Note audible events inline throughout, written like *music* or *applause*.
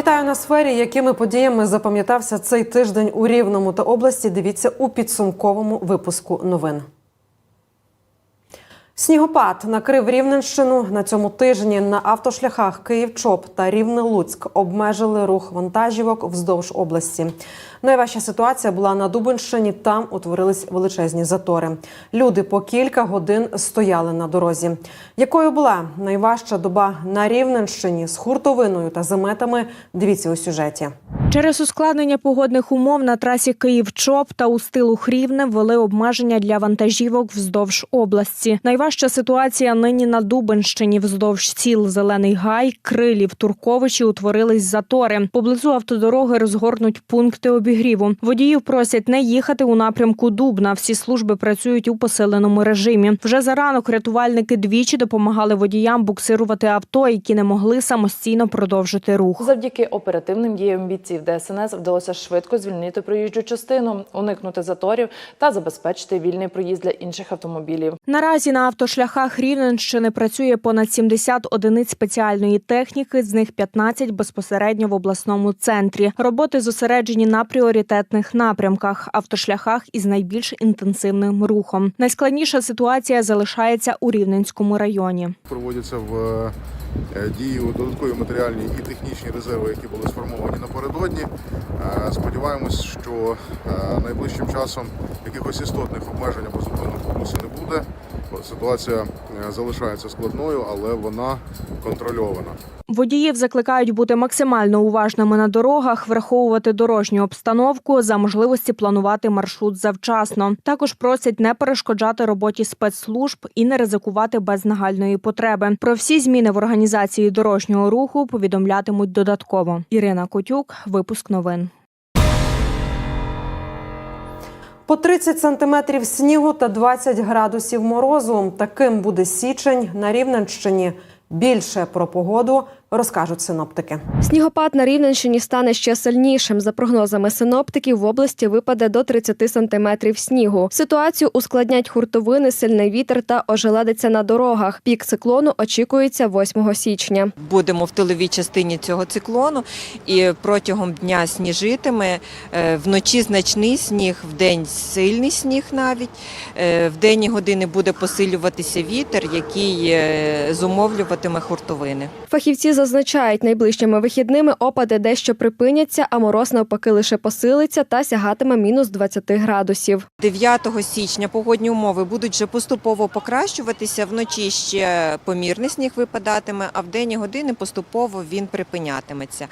Вітаю на сфері. Якими подіями запам'ятався цей тиждень у Рівному та області? Дивіться у підсумковому випуску новин. Снігопад накрив Рівненщину на цьому тижні на автошляхах Київ-Чоп та Рівне-Луцьк обмежили рух вантажівок вздовж області. Найважча ситуація була на Дубинщині. Там утворились величезні затори. Люди по кілька годин стояли на дорозі. Якою була найважча доба на Рівненщині з хуртовиною та заметами? Дивіться у сюжеті. Через ускладнення погодних умов на трасі Київ-Чоп та у стилу Хрівне ввели обмеження для вантажівок вздовж області. Найважча ситуація нині на Дубенщині вздовж сіл Зелений Гай, Крилів, Турковичі утворились затори. Поблизу автодороги розгорнуть пункти обігріву. Водіїв просять не їхати у напрямку Дубна. Всі служби працюють у посиленому режимі. Вже за ранок рятувальники двічі допомагали водіям буксирувати авто, які не могли самостійно продовжити рух. Завдяки оперативним діям бійців ДСНС вдалося швидко звільнити проїжджу частину, уникнути заторів та забезпечити вільний проїзд для інших автомобілів. Наразі на автошляхах Рівненщини працює понад 70 одиниць спеціальної техніки, з них 15 безпосередньо в обласному центрі. Роботи зосереджені на пріоритетних напрямках, автошляхах із найбільш інтенсивним рухом. Найскладніша ситуація залишається у Рівненському районі. Проводяться в е, дію додаткові матеріальні і технічні резерви, які були сформовані напередодні. Е, Сподіваємось, що е, найближчим часом якихось істотних обмежень або зупинок русі не буде. Ситуація е, залишається складною, але вона контрольована. Водіїв закликають бути максимально уважними на дорогах, враховувати дорожню обстановку, за можливості планувати маршрут завчасно. Також просять не перешкоджати роботі спецслужб і не ризикувати без нагальної потреби. Про всі зміни в організації дорожнього руху повідомлятимуть додатково. Ірина Котюк, випуск новин. По 30 сантиметрів снігу та 20 градусів морозу. Таким буде січень на Рівненщині. Більше про погоду розкажуть синоптики. Снігопад на Рівненщині стане ще сильнішим. За прогнозами синоптиків, в області випаде до 30 сантиметрів снігу. Ситуацію ускладнять хуртовини, сильний вітер та ожеледиться на дорогах. Пік циклону очікується 8 січня. будемо в тиловій частині цього циклону, і протягом дня сніжитиме. Е, Вночі значний сніг, вдень сильний сніг навіть. Е, В денні години буде посилюватися вітер, який е, зумовлюватиме хуртовини. Фахівці зазначають, найближчими вихідними опади дещо припиняться, а мороз навпаки лише посилиться та сягатиме мінус 20 градусів. 9 січня погодні умови будуть вже поступово покращуватися. Вночі ще помірний сніг випадатиме, а в денні години поступово він припинятиметься.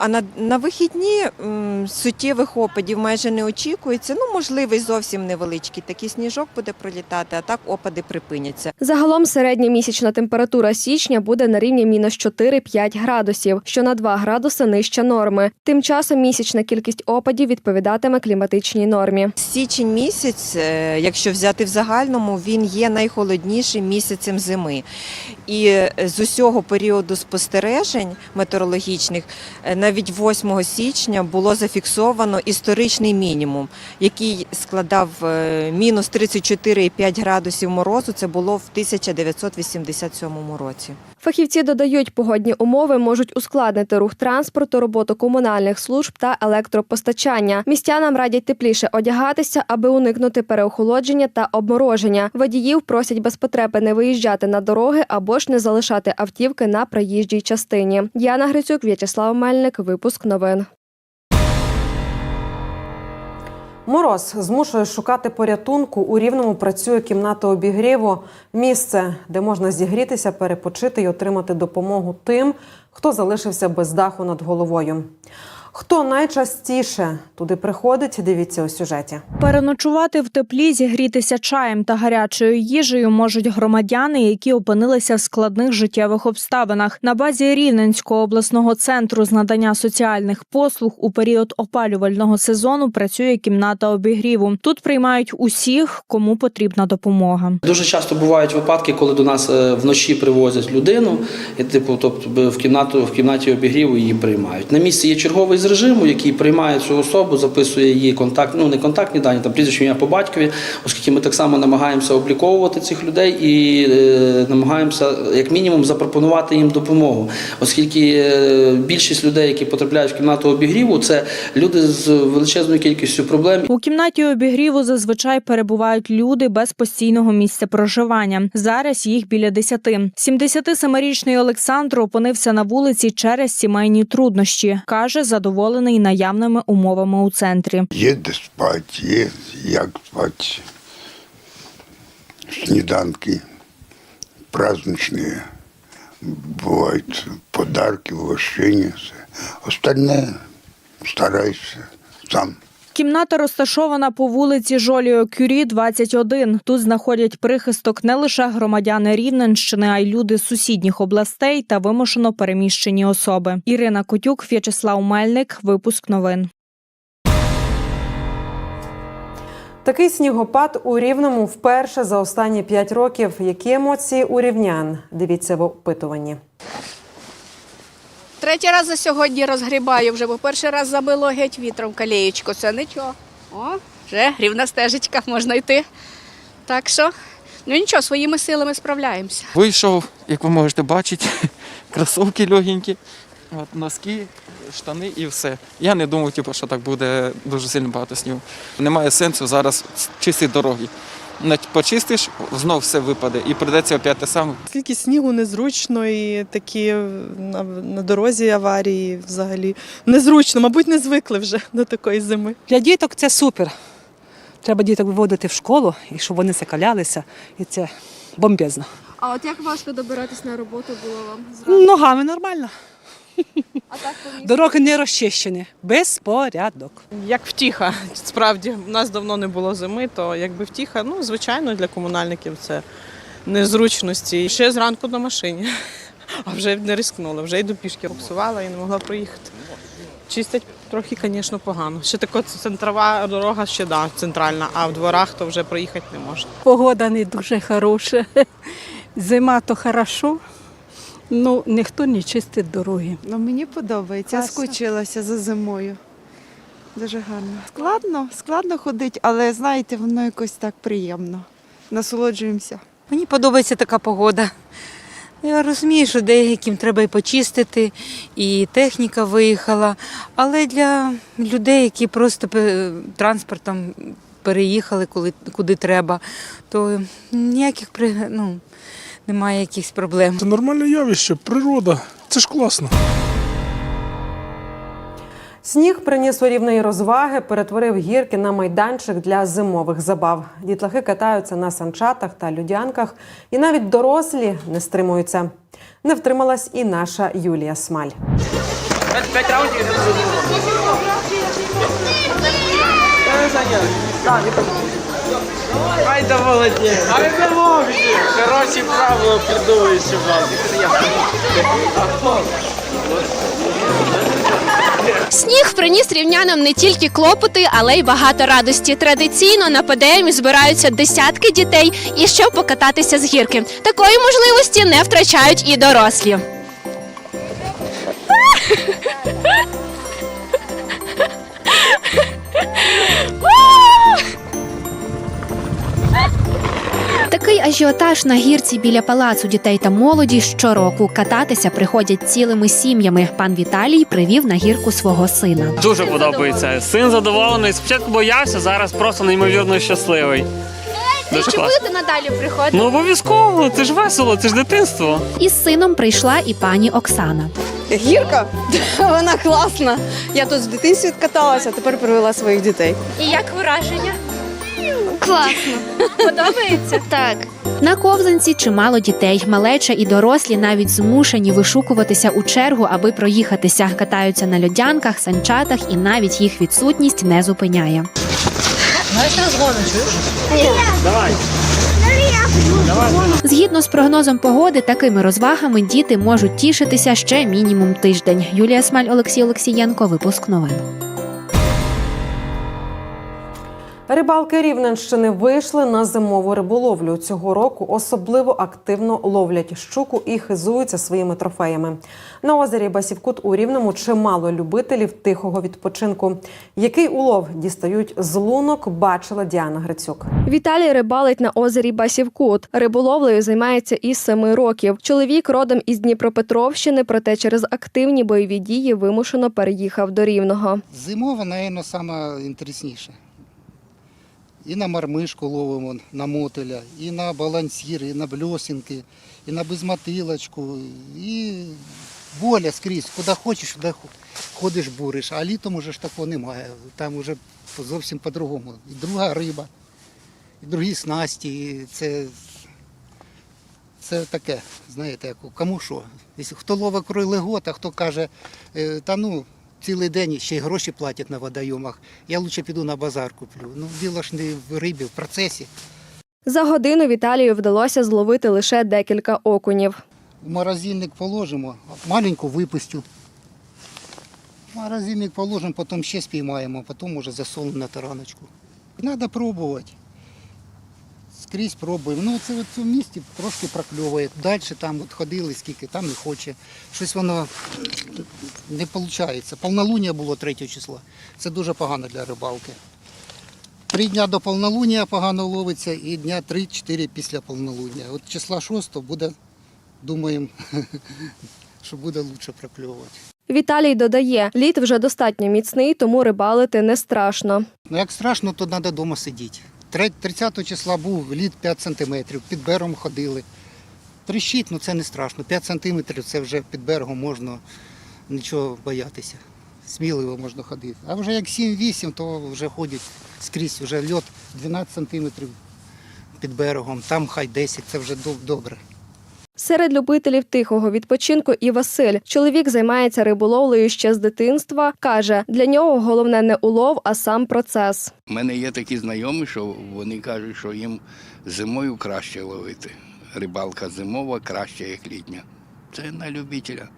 А на, на вихідні м, суттєвих опадів майже не очікується. Ну, можливий зовсім невеличкий такий сніжок буде пролітати, а так опади припиняться. Загалом середня місячна температура січня буде на рівні мінус 4-5 градусів, що на 2 градуси нижче норми. Тим часом місячна кількість опадів відповідатиме кліматичній нормі. Січень місяць, е, якщо взяти в загальному, він є найхолоднішим місяцем зими. І е, з усього періоду спостережень метеорологічних е, навіть 8 січня було зафіксовано історичний мінімум, який складав е, мінус 34,5 градусів морозу. Це було в 1987 році. Фахівці додають, погодні умови можуть ускладнити рух транспорту, роботу комунальних служб та електропостачання. Містянам радять тепліше одягатися, аби уникнути переохолодження та обмороження. Водіїв просять без потреби не виїжджати на дороги або ж не залишати автівки на проїжджій частині. Яна Грицюк, В'ячеслав Мельник. Випуск новин. Мороз змушує шукати порятунку. У рівному працює кімната обігріву, місце, де можна зігрітися, перепочити і отримати допомогу тим, хто залишився без даху над головою. Хто найчастіше туди приходить, дивіться у сюжеті. Переночувати в теплі, зігрітися чаєм та гарячою їжею можуть громадяни, які опинилися в складних життєвих обставинах. На базі Рівненського обласного центру з надання соціальних послуг у період опалювального сезону працює кімната обігріву. Тут приймають усіх, кому потрібна допомога. Дуже часто бувають випадки, коли до нас е, вночі привозять людину, і типу, тобто в кімнату в кімнаті обігріву її приймають. На місці є черговий режиму, який приймає цю особу, записує її контакт, ну не контактні дані, там прізвище ім'я по батькові, оскільки ми так само намагаємося обліковувати цих людей і е, намагаємося як мінімум запропонувати їм допомогу, оскільки е, більшість людей, які потрапляють в кімнату обігріву, це люди з величезною кількістю проблем. У кімнаті обігріву зазвичай перебувають люди без постійного місця проживання. Зараз їх біля десяти. 77-річний Олександр опинився на вулиці через сімейні труднощі. каже, задоволений наявними умовами у центрі. Є де спати, є як спати. Сніданки праздничні, бувають подарки, угощення. Все. Остальне старайся сам. Кімната розташована по вулиці Жоліо Кюрі, 21. Тут знаходять прихисток не лише громадяни Рівненщини, а й люди з сусідніх областей та вимушено переміщені особи. Ірина Котюк, В'ячеслав Мельник. Випуск новин. Такий снігопад у Рівному вперше за останні п'ять років. Які емоції у рівнян? Дивіться в опитуванні. Третій раз за сьогодні розгрібаю вже, бо перший раз забило геть вітром калієчку. Це нічого. О, вже рівна стежечка, можна йти. Так що, ну нічого, своїми силами справляємося. Вийшов, як ви можете бачити, *laughs* кросовки легенькі, от, носки, штани і все. Я не думав, типу, що так буде дуже сильно багато снігу. Немає сенсу зараз чистити дороги. Не почистиш, знов все випаде і прийдеться опять те саме. Скільки снігу незручно і такі на, на дорозі аварії взагалі незручно, мабуть, не звикли вже до такої зими. Для діток це супер. Треба діток виводити в школу і щоб вони закалялися. І це бомбезно. А от як важко добиратись на роботу було вам Ногами нормально. Дороги не розчищені. Безпорядок. Як втіха, справді, у нас давно не було зими, то якби втіха, ну, звичайно, для комунальників це незручності. Ще зранку на машині, а вже не рискнула, вже йду пішки буксувала і не могла проїхати. Чистять трохи, звісно, погано. Ще така центрова дорога, ще да, центральна, а в дворах то вже проїхати не можна. Погода не дуже хороша. Зима то хорошо, ну ніхто не чистить дороги. Ну, мені подобається. Я скучилася за зимою. Дуже гарно. Складно, складно ходити, але знаєте, воно якось так приємно. Насолоджуємося. Мені подобається така погода. Я розумію, що деяким треба і почистити, і техніка виїхала. Але для людей, які просто транспортом переїхали, коли, куди треба, то ніяких при- ну, немає якихось проблем. Це нормальне явище, природа. Це ж класно. Сніг приніс у рівної розваги, перетворив гірки на майданчик для зимових забав. Дітлахи катаються на санчатах та людянках, і навіть дорослі не стримуються. Не втрималась і наша Юлія Смаль. Ай да молодець! Ай да молодець! Хороші правила придумуєш вам. Сніг приніс рівнянам не тільки клопоти, але й багато радості. Традиційно на ПДМ збираються десятки дітей і щоб покататися з гірки. Такої можливості не втрачають і дорослі. Такий ажіотаж на гірці біля палацу дітей та молоді щороку кататися приходять цілими сім'ями. Пан Віталій привів на гірку свого сина. Дуже подобається. Син задоволений. Спочатку боявся, зараз просто неймовірно щасливий. Дуже класно. будете надалі приходити? Ну обов'язково, це ж весело, це ж дитинство. Із сином прийшла і пані Оксана. Гірка, *laughs* вона класна. Я тут в дитинстві каталася, тепер привела своїх дітей. І як враження? Класно. Подобається? Так. На ковзанці чимало дітей. Малеча і дорослі навіть змушені вишукуватися у чергу, аби проїхатися. Катаються на льодянках, санчатах, і навіть їх відсутність не зупиняє. Згідно з прогнозом погоди, такими розвагами діти можуть тішитися ще мінімум тиждень. Юлія Смаль, Олексій Олексієнко, випуск новин. Рибалки Рівненщини вийшли на зимову риболовлю. Цього року особливо активно ловлять щуку і хизуються своїми трофеями. На озері Басівкут у Рівному чимало любителів тихого відпочинку. Який улов дістають з лунок, бачила Діана Грицюк. Віталій рибалить на озері Басівкут. Риболовлею займається із семи років. Чоловік родом із Дніпропетровщини, проте через активні бойові дії вимушено переїхав до Рівного. Зимова, напевно, саме інтересніше. І на мармишку ловимо, на мотиля, і на балансір, і на бльосінки, і на безмотилочку, і воля скрізь. Куди хочеш, туди ходиш, буриш. А літом уже ж такого немає. Там вже зовсім по-другому. І друга риба, і другі снасті. І Це, це таке, знаєте, кому що. Хто ловить кройлегот, а хто каже, е, та ну, цілий день ще й гроші платять на водойомах, я краще піду на базар куплю. Ну, діло ж не в рибі, в процесі. За годину Віталію вдалося зловити лише декілька окунів. В морозильник положимо, маленьку випустю. В морозильник положимо, потім ще спіймаємо, потім може засолимо на тараночку. Треба пробувати. Скрізь пробуємо. Ну, це в цьому місті трошки прокльовує. Далі там от ходили, скільки там не хоче. Щось воно не виходить. Повнолуння було 3 числа. Це дуже погано для рибалки. Три дня до повнолуння погано ловиться і дня 3-4 після повнолуння. От числа 6 буде, думаємо, *laughs* що буде краще прокльовувати. Віталій додає, лід вже достатньо міцний, тому рибалити не страшно. Ну як страшно, то треба вдома сидіти. Тре- 30 числа був лід 5 сантиметрів, під берегом ходили. Тріщить, ну це не страшно. 5 сантиметрів це вже під берегом можна нічого боятися. Сміливо можна ходити. А вже як 7-8, то вже ходять скрізь, вже льот 12 сантиметрів під берегом, там хай 10, це вже добре. Серед любителів тихого відпочинку і Василь. Чоловік займається риболовлею ще з дитинства. Каже, для нього головне не улов, а сам процес. У мене є такі знайомі, що вони кажуть, що їм зимою краще ловити. Рибалка зимова краще, як літня. Це на любителя.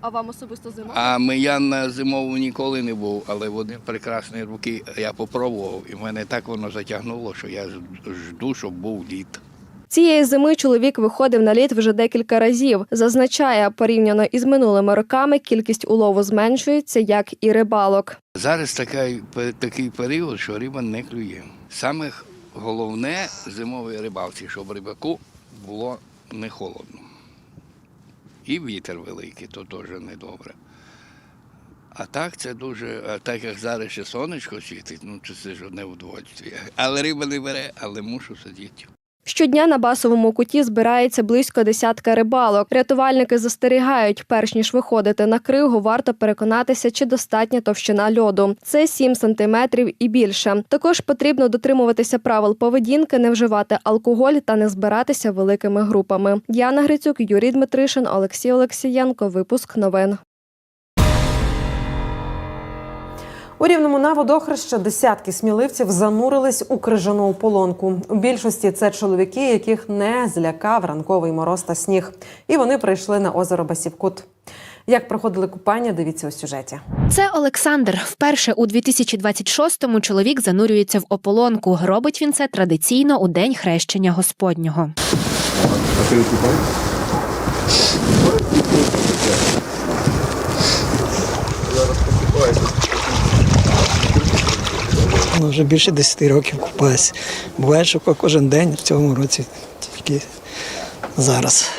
А вам особисто зима? А ми я на зимову ніколи не був, але в один прекрасний руки я попробував, і в мене так воно затягнуло, що я жду, щоб був лід. Цієї зими чоловік виходив на лід вже декілька разів. Зазначає, порівняно із минулими роками кількість улову зменшується, як і рибалок. Зараз такий, такий період, що риба не клює. Саме головне зимовій рибалці, щоб рибаку було не холодно. І вітер великий, то теж недобре. А так це дуже, а так як зараз ще сонечко світить, ну це, ж одне удовольствие. Але риба не бере, але мушу сидіти. Щодня на басовому куті збирається близько десятка рибалок. Рятувальники застерігають, перш ніж виходити на кригу, варто переконатися, чи достатня товщина льоду. Це 7 сантиметрів і більше. Також потрібно дотримуватися правил поведінки, не вживати алкоголь та не збиратися великими групами. Діана Грицюк, Юрій Дмитришин, Олексій Олексієнко. Випуск новин. У рівному на водохреща десятки сміливців занурились у крижану ополонку. У більшості це чоловіки, яких не злякав ранковий мороз та сніг. І вони прийшли на озеро Басівкут. Як проходили купання, дивіться у сюжеті. Це Олександр. Вперше у 2026-му чоловік занурюється в ополонку. Робить він це традиційно у день хрещення Господнього. Ну, вже більше 10 років купаюсь. Буває, що кожен день в цьому році тільки зараз.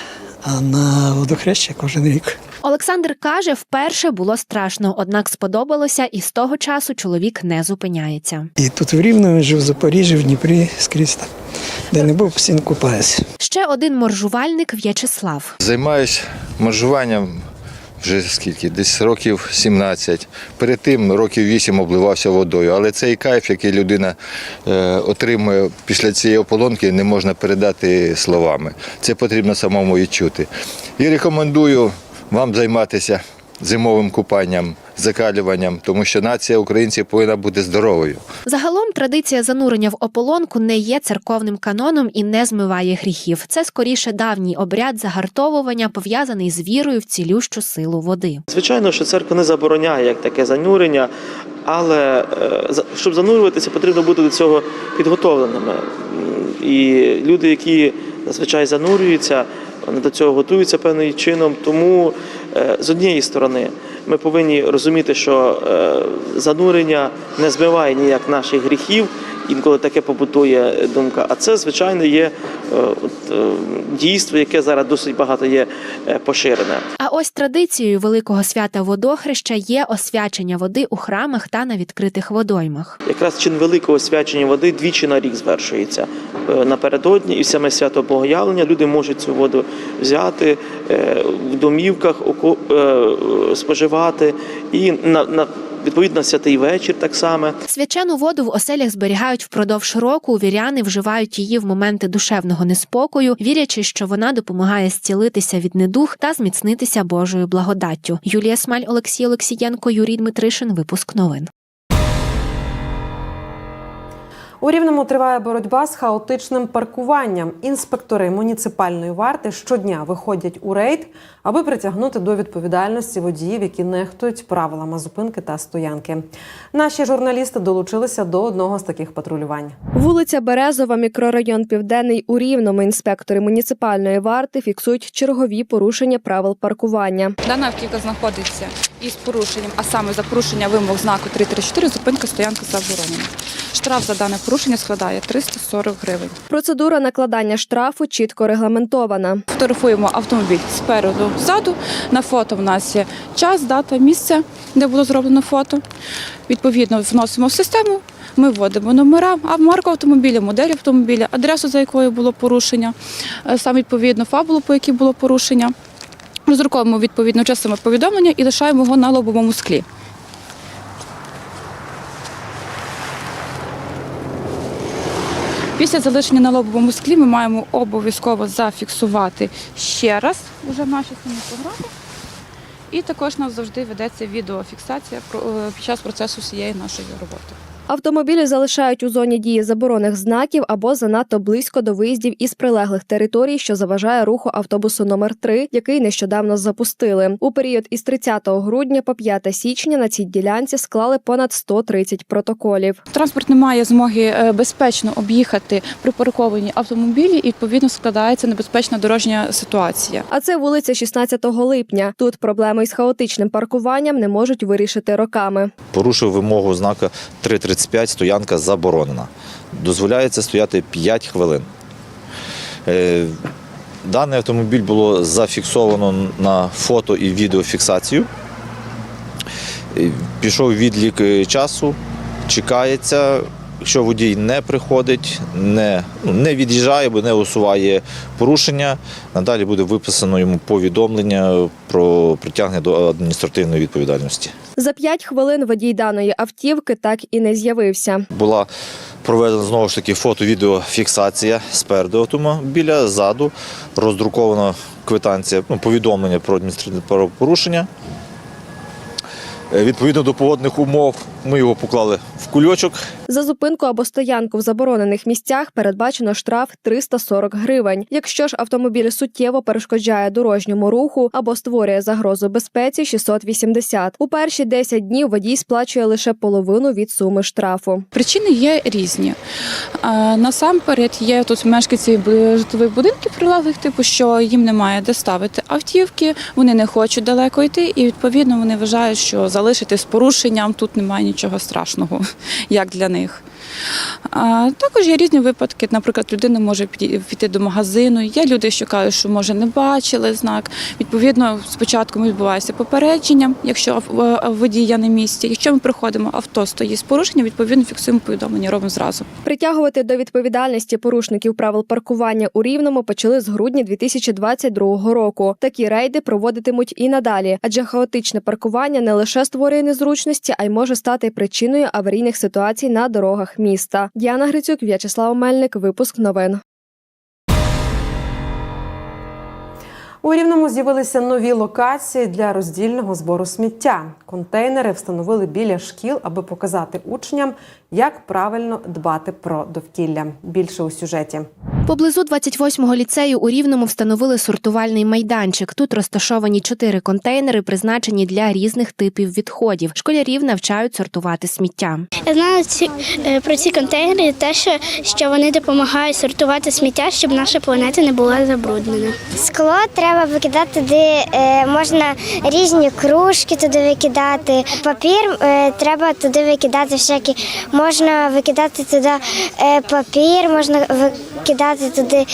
А на водохреща кожен рік. Олександр каже, вперше було страшно, однак сподобалося, і з того часу чоловік не зупиняється. І тут в Рівному жив в Запоріжжі, в Дніпрі, скрізь там. Де не був, постійно купаюсь. Ще один моржувальник В'ячеслав. Займаюсь моржуванням вже скільки, десь років 17. Перед тим років 8 обливався водою. Але цей кайф, який людина е, отримує після цієї ополонки, не можна передати словами. Це потрібно самому відчути. І рекомендую вам займатися зимовим купанням, закалюванням, тому що нація українців повинна бути здоровою. Загалом традиція занурення в ополонку не є церковним каноном і не змиває гріхів. Це скоріше давній обряд загартовування, пов'язаний з вірою в цілющу силу води. Звичайно, що церква не забороняє як таке занурення, Але е, за- щоб занурюватися, потрібно бути до цього підготовленими. І люди, які зазвичай занурюються, вони до цього готуються певним чином. Тому е, з однієї сторони ми повинні розуміти, що е, занурення не змиває ніяк наших гріхів. Інколи таке побутує думка. А це, звичайно, є е, от, е, дійство, яке зараз досить багато є е, поширене. А ось традицією великого свята водохреща є освячення води у храмах та на відкритих водоймах. Якраз чин великого освячення води двічі на рік звершується. Напередодні і саме свято Богоявлення люди можуть цю воду взяти в домівках, споживати і на, на відповідно святий вечір так само. Свячену воду в оселях зберігають впродовж року. Віряни вживають її в моменти душевного неспокою, вірячи, що вона допомагає зцілитися від недух та зміцнитися Божою благодаттю. Юлія Смаль, Олексій Олексієнко, Юрій Дмитришин. Випуск новин. У Рівному триває боротьба з хаотичним паркуванням. Інспектори муніципальної варти щодня виходять у рейд, аби притягнути до відповідальності водіїв, які нехтують правилами зупинки та стоянки. Наші журналісти долучилися до одного з таких патрулювань. Вулиця Березова, мікрорайон Південний у Рівному. Інспектори муніципальної варти фіксують чергові порушення правил паркування. Дана автівка знаходиться із порушенням, а саме за порушення вимог знаку 334 зупинка стоянка заборонена. Штраф за дане порушення складає 340 гривень. Процедура накладання штрафу чітко регламентована. Фотографуємо автомобіль спереду, ззаду. На фото в нас є час, дата, місце, де було зроблено фото. Відповідно, вносимо в систему. Ми вводимо номера, а марку автомобіля, модель автомобіля, адресу, за якою було порушення, е, саме відповідно фабулу, по якій було порушення. Роздруковуємо відповідно часове повідомлення і лишаємо його на лобовому склі. Після залишення на лобовому склі ми маємо обов'язково зафіксувати ще раз уже наші самі програми. І також нас завжди ведеться відеофіксація е, під час процесу всієї нашої роботи. Автомобілі залишають у зоні дії заборонених знаків або занадто близько до виїздів із прилеглих територій, що заважає руху автобусу номер 3 який нещодавно запустили. У період із 30 грудня по 5 січня на цій ділянці склали понад 130 протоколів. Транспорт не має змоги е, безпечно об'їхати припарковані автомобілі, і відповідно складається небезпечна дорожня ситуація. А це вулиця 16 липня. Тут проблеми із хаотичним паркуванням не можуть вирішити роками. порушив вимогу знака 3.35 стоянка заборонена. Дозволяється стояти 5 хвилин. Е, Даний автомобіль було зафіксовано на фото і відеофіксацію. Е, Пішов відлік е, часу, чекається. Якщо водій не приходить, не, ну, не від'їжджає, бо не усуває порушення, надалі буде виписано йому повідомлення про притягнення до адміністративної відповідальності. За 5 хвилин водій даної автівки так і не з'явився. Була проведена знову ж таки фото-відеофіксація спереду автомобіля, ззаду, роздрукована квитанція, ну, повідомлення про адміністративне правопорушення. Е, Відповідно до погодних умов ми його поклали в кульочок. За зупинку або стоянку в заборонених місцях передбачено штраф 340 гривень. Якщо ж автомобіль суттєво перешкоджає дорожньому руху або створює загрозу безпеці 680. У перші 10 днів водій сплачує лише половину від суми штрафу. Причини є різні. Насамперед є тут мешканці житлових будинків прилеглих, типу, що їм немає де ставити автівки, вони не хочуть далеко йти, і відповідно вони вважають, що залишити з порушенням тут немає нічого страшного, *laughs* як для них них. Також є різні випадки. Наприклад, людина може піти до магазину. Є люди, що кажуть, що може не бачили знак. Відповідно, спочатку відбувається попередження, якщо водія на місці. Якщо ми приходимо, авто стоїть з порушенням, відповідно фіксуємо повідомлення, робимо зразу. Притягувати до відповідальності порушників правил паркування у Рівному почали з грудня 2022 року. Такі рейди проводитимуть і надалі, адже хаотичне паркування не лише створює незручності, а й може стати причиною аварійних ситуацій на дорогах міста. Діана Грицюк, В'ячеслав Мельник. Випуск новин. У Рівному з'явилися нові локації для роздільного збору сміття. Контейнери встановили біля шкіл, аби показати учням, як правильно дбати про довкілля. Більше у сюжеті. Поблизу 28-го ліцею у Рівному встановили сортувальний майданчик. Тут розташовані чотири контейнери, призначені для різних типів відходів. Школярів навчають сортувати сміття. Я знаю ці, е, про ці контейнери те, що, що вони допомагають сортувати сміття, щоб наша планета не була забруднена. Скло треба викидати, де е, можна різні кружки туди викидати. Папір е, треба туди викидати всякі. Можна викидати туди е, папір, можна викидати туди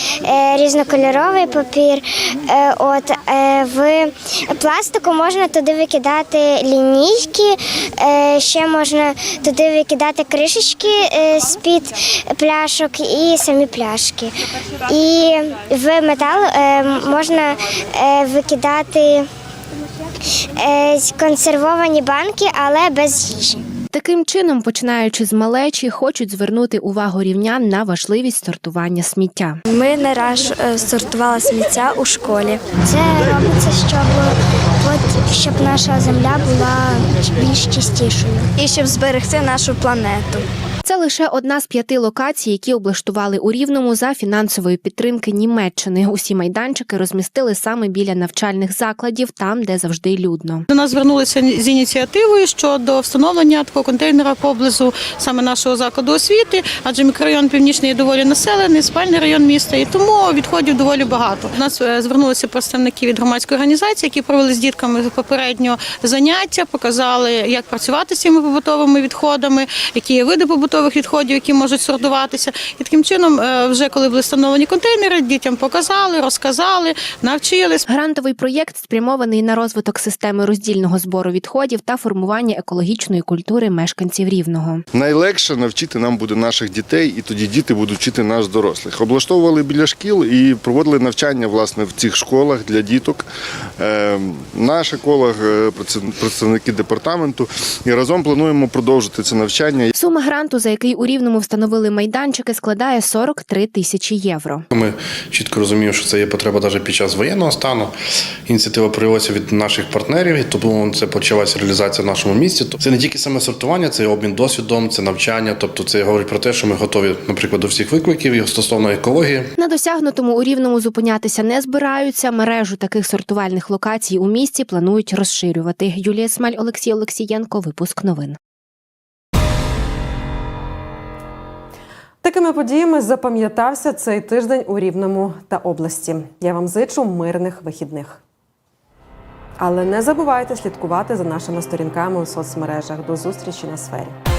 різнокольоровий папір. От в пластику можна туди викидати лінійки, ще можна туди викидати кришечки е, з-під пляшок і самі пляшки. І в метал можна викидати е, консервовані банки, але без їжі. Таким чином, починаючи з малечі, хочуть звернути увагу рівнян на важливість сортування сміття. Ми не раз е, сортували сміття у школі. Це робиться, щоб, от, щоб наша земля була більш чистішою. І щоб зберегти нашу планету. Це лише одна з п'яти локацій, які облаштували у Рівному за фінансової підтримки Німеччини. Усі майданчики розмістили саме біля навчальних закладів, там, де завжди людно. До нас звернулися з ініціативою щодо встановлення такого контейнера поблизу саме нашого закладу освіти, адже мікрорайон північний доволі населений, спальний район міста, і тому відходів доволі багато. До нас е, звернулися представники від громадської організації, які провели з дітками попередньо заняття, показали, як працювати з цими побутовими відходами, які є види побутових відходів, які можуть сортуватися. І таким чином, е, вже коли були встановлені контейнери, дітям показали, розказали, навчили. Грантовий проєкт спрямований на розвиток системи роздільного збору відходів та формування екологічної культури мешканців рівного. Найлегше навчити нам буде наших дітей, і тоді діти будуть вчити нас дорослих. Облаштовували біля шкіл і проводили навчання власне в цих школах для діток. Е, Наш еколог, е, представники департаменту, і разом плануємо продовжити це навчання. Сума гранту, за який у рівному встановили майданчики, складає 43 тисячі євро. Ми чітко розуміємо, що це є потреба навіть під час воєнного стану. Ініціатива проявилася від наших партнерів, і тому це почалася реалізація в нашому місті. Це не тільки саме сортування, це і обмін досвідом, це навчання. Тобто, це говорить про те, що ми готові, наприклад, до всіх викликів і стосовно екології. На досягнутому у рівному зупинятися не збираються. Мережу таких сортувальних локацій у місті планують розширювати. Юлія Смаль, Олексій Олексієнко. Випуск новин. Такими подіями запам'ятався цей тиждень у Рівному та області. Я вам зичу мирних вихідних. Але не забувайте слідкувати за нашими сторінками у соцмережах. До зустрічі на сфері.